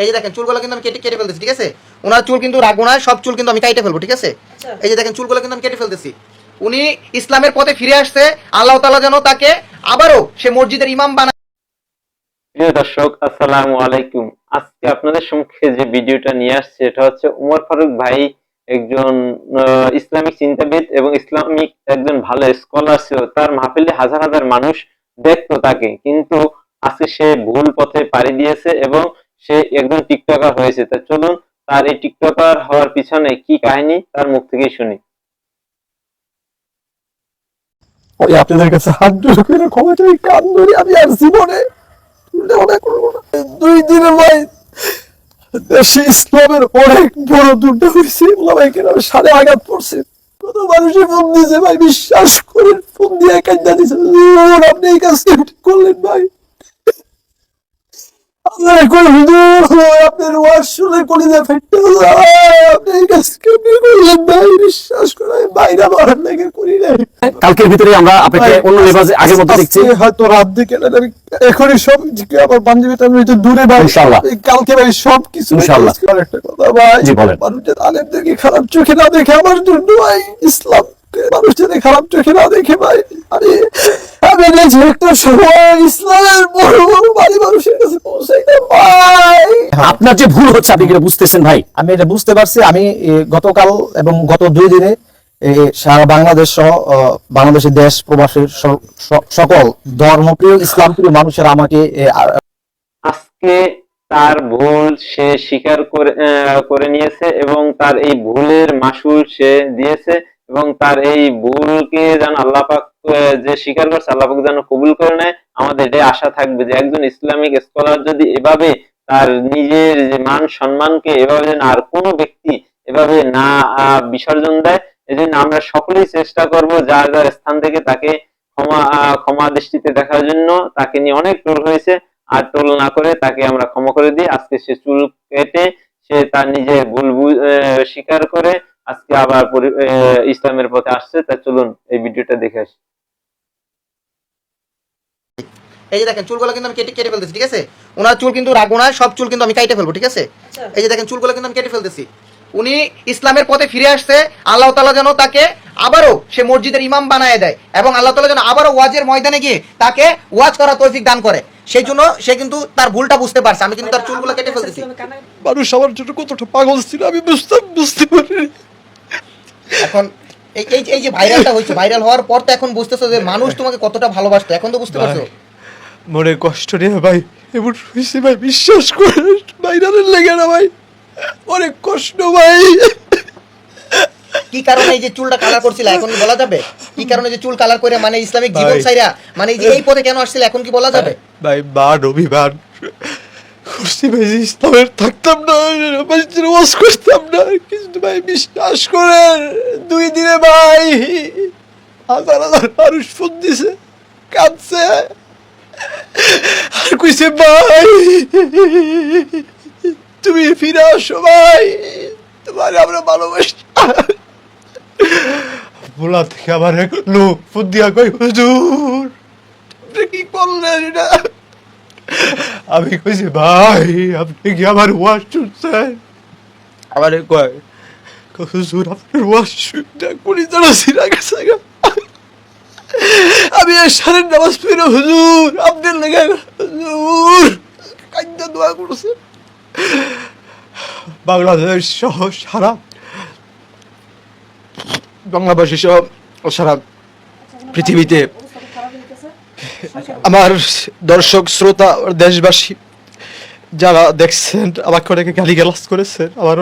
এই যে দেখেন চুলগুলো কিন্তু আমি কেটে কেটে ফেলতেছি ঠিক আছে? ওনার চুল কিন্তু রাখব না সব চুল কিন্তু আমি কাইটে ফেলব ঠিক আছে? আচ্ছা। এই যে দেখেন চুলগুলো কিন্তু আমি কেটে ফেলতেছি। উনি ইসলামের পথে ফিরে আসছে আল্লাহ তাআলা যেন তাকে আবারও সে মসজিদের ইমাম বানায়। প্রিয় দর্শক আসসালামু আলাইকুম। আজকে আপনাদের সম্মুখে যে ভিডিওটা নিয়ে আসছে এটা হচ্ছে উমর ফারুক ভাই একজন ইসলামিক চিন্তাবিদ এবং ইসলামিক একজন ভালো স্কলার ছিল। তার মাহফিলে হাজার হাজার মানুষ দেখতো তাকে। কিন্তু আজকে সে ভুল পথে পাড়ি দিয়েছে এবং সে একজন টিকটকার হয়েছে। তা চলুন, তার এই টিকটকার হওয়ার পিছনে কি কাহিনী, তার মুখ থেকেই শুনি। ওই আপনাদের কাছে হাত জোড় করে ক্ষমা চাই, কান ধরে আমি আর জীবনে দুই দিনের ভাই, দেশে ইসলামের অনেক বড় দুর্যোগ হয়েছে কেন সাড়ে আঘাত পড়ছে? কত মানুষের ফোন দিয়েছে ভাই, বিশ্বাস করে ফোন দিয়ে কান্দা দিয়েছে। আপনি এই কাজ কেমন করলেন ভাই। আপনার কোন হুজুর? আপনার ওয়াজ শুনে কলিজা ফেটে যায় আপনি এই কাজ করলেন ভাই? বিশ্বাস করে আমি বাইরে মারার লেগে করি নাই। কালকের ভিতরে আমরা আপনাকে অন্য আগের মতো দেখছি। হয়তো রাত দিকে আমি এখনই সব আমার বান্ধবীটা আমি দূরে ভাই। ইনশাআল্লাহ। কালকে ভাই সব কিছু ইনশাআল্লাহ। একটা কথা ভাই জি, বলেন। মানুষের আলেমদেরকে খারাপ চোখে না দেখে আমার জন্য ভাই ইসলাম মানুষের খারাপ চোখে না দেখে ভাই। আরে আমি যে একটা সময় ইসলামের বড় বড় বাড়ি মানুষের কাছে ভাই আপনার যে ভুল হচ্ছে আপনি এটা বুঝতেছেন ভাই? আমি এটা বুঝতে পারছি। আমি গতকাল এবং গত দুই দিনে সারা বাংলাদেশ সহ বাংলাদেশের দেশ প্রবাসের সকল ধর্মপ্রিয় ইসলামপ্রিয় মানুষের আমাকে আজকে তার ভুল সে স্বীকার করে আহ, করে নিয়েছে এবং তার এই ভুলের মাসুল সে দিয়েছে। এবং তার এই ভুলকে যেন আল্লাহ পাক যে স্বীকার করছে, আল্লাহ পাক যেন কবুল করে নেয়, আমাদের এটাই আশা থাকবে যে একজন ইসলামিক স্কলার যদি এভাবে তার নিজের মান সম্মানকে এভাবে যেন আর কোনো ব্যক্তি এভাবে না বিসর্জন দেয়, এজন্য আমরা সকলেই চেষ্টা করব যার যার স্থান থেকে তাকে ক্ষমা ক্ষমা দৃষ্টিতে দেখার জন্য। তাকে নিয়ে অনেক টোল হয়েছে, আর টোল না করে তাকে আমরা ক্ষমা করে দিই। আজকে সে চুল কেটে সে তার নিজের ভুল স্বীকার করে আজকে আবার ইসলামের পথে আসছে তা চলুন এই ভিডিওটা দেখে আসি। এই যে দেখেন চুলগুলো কিন্তু আমি কেটে কেটে ফেলতেছি ঠিক আছে? ওনার চুল কিন্তু রাখব না সব চুল কিন্তু আমি কাইটে ফেলব ঠিক আছে? আচ্ছা। এই যে দেখেন চুলগুলো কিন্তু আমি কেটে ফেলতেছি। উনি ইসলামের পথে ফিরে আসছে আল্লাহ তাআলা যেন তাকে আবারও সে মসজিদের ইমাম বানায় দেয় এবং আল্লাহ তাআলা যেন আবারও ওয়াজের ময়দানে গিয়ে তাকে ওয়াজ করা তৌফিক দান করে। সেই জন্য সে কিন্তু তার ভুলটা বুঝতে পারছে আমি কিন্তু তার চুলগুলো কেটে ফেলতেছি। মানুষ আমার জন্য কতটা পাগল ছিল আমি বুঝতে বুঝতে পারিনি। এখন এই এই যে- ভাইরালটা হয়েছে ভাইরাল হওয়ার পর তো এখন বুঝতেছো যে মানুষ তোমাকে কতটা ভালোবাসতো এখন তো বুঝতে পারছ? মনে কষ্ট নিয়ে ভাই এমন হয়েছে ভাই বিশ্বাস করে বাইরের লেগে না ভাই অনেক কষ্ট ভাই। কি কারণে এই যে চুলটা কালার করছিল এখন বলা যাবে? কি কারণে যে চুল কালার করে মানে ইসলামিক জীবন। সাইরা মানে এই যে এই পথে কেন আসছিল এখন কি বলা যাবে? ভাই মান অভিমান খুশি ভাই ইসলামের থাকতাম না মসজিদে ওয়াজ করতাম না। কিন্তু ভাই, বিশ্বাস করেন, দুই দিনে ভাই, হাজার হাজার মানুষ ফোন দিছে, কাঁদছে। আর কইছে, ভাই, তুমি ফিরে আসো ভাই, তোমার আমরা ভালোবাসি। বলা থেকে আমার এক লোক ফোন দিয়া কই হুজুর কি করলেন এটা? আমি কইছি ভাই আপনি কি আমার ওয়াশ শুনছেন আমারে কয় হুজুর আপনার ওয়াশ শুনটা কুড়ি জানা সিরা গেছে আমি আর সারের নামাজ পড়ে হুজুর। আপনার লেগে হুজুর কান্দা দোয়া করছে। বাংলাদেশ সহ সারা বাংলাভাষী সহ সারা পৃথিবীতে আমার দর্শক শ্রোতা দেশবাসী যারা দেখছেন আমাকে অনেকে গালি করেছেন আমার